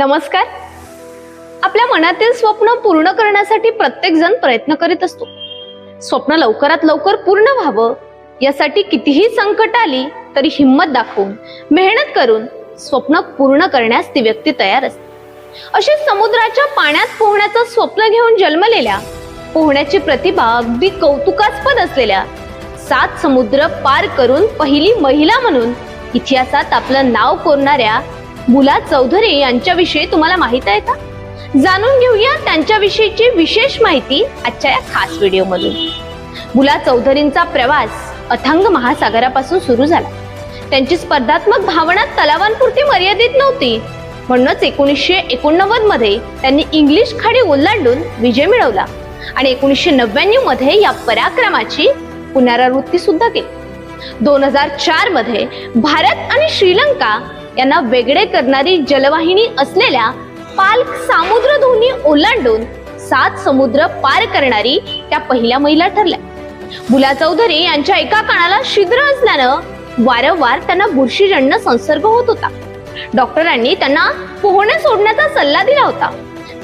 नमस्कार. आपल्या मनातील स्वप्न पूर्ण करण्यासाठी प्रत्येक जण प्रयत्न करीत असतो. स्वप्न लवकरात लवकर पूर्ण व्हावं यासाठी कितीही संकट आली तरी हिंमत दाखवून मेहनत करून स्वप्न पूर्ण करण्यास ती व्यक्ती तयार असते. अशी समुद्राच्या पाण्यात पोहण्याचं स्वप्न घेऊन जन्मलेल्या पोहण्याची प्रतिभा अगदी कौतुकास्पद असलेल्या सात समुद्र पार करून पहिली महिला म्हणून इतिहासात आपलं नाव कोरणाऱ्या मुला चौधरी यांच्याविषयी तुम्हाला माहीत आहे का? जाणून घेऊया त्यांच्याविषयीची विशेष माहिती आजच्या या खास व्हिडिओमधून. मुला चौधरींचा प्रवास अथांग महासागरापासून सुरू झाला. त्यांची स्पर्धात्मक भावना तलावांपुरती मर्यादित नव्हती. म्हणूनच एकोणीसशे एकोणनव्वदमध्ये त्यांनी इंग्लिश खाडी ओलांडून विजय मिळवला आणि एकोणीसशे नव्याण्णवमध्ये या पराक्रमाची पुनरावृत्ती सुद्धा केली. दोन हजार चारमध्ये भारत आणि श्रीलंका यांना वेगळे करणारी जलवाहिनी असलेल्या पालक सामुद्र धोनी ओलांडून सात समुद्र पार करणारी त्या पहिल्या महिला ठरल्या. बुला चौधरी यांच्या एका कानाला छिद्र असल्यानं वारंवार त्यांना बुरशीजन्य संसर्ग होत होता. डॉक्टरांनी त्यांना पोहणे सोडण्याचा सल्ला दिला होता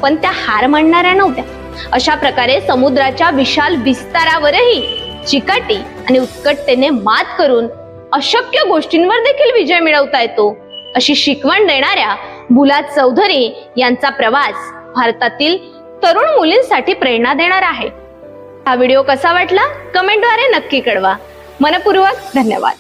पण त्या हार मानणाऱ्या नव्हत्या. अशा प्रकारे समुद्राच्या विशाल विस्तारावरही चिकाटी आणि उत्कटतेने मात करून अशक्य गोष्टींवर देखील विजय मिळवता येतो. अशी शिकवण देणाऱ्या बुला चौधरी यांचा प्रवास भारतातील तरुण मुलींसाठी प्रेरणा देणार आहे. हा व्हिडिओ कसा वाटला? कमेंटद्वारे नक्की कळवा. मनपूर्वक धन्यवाद.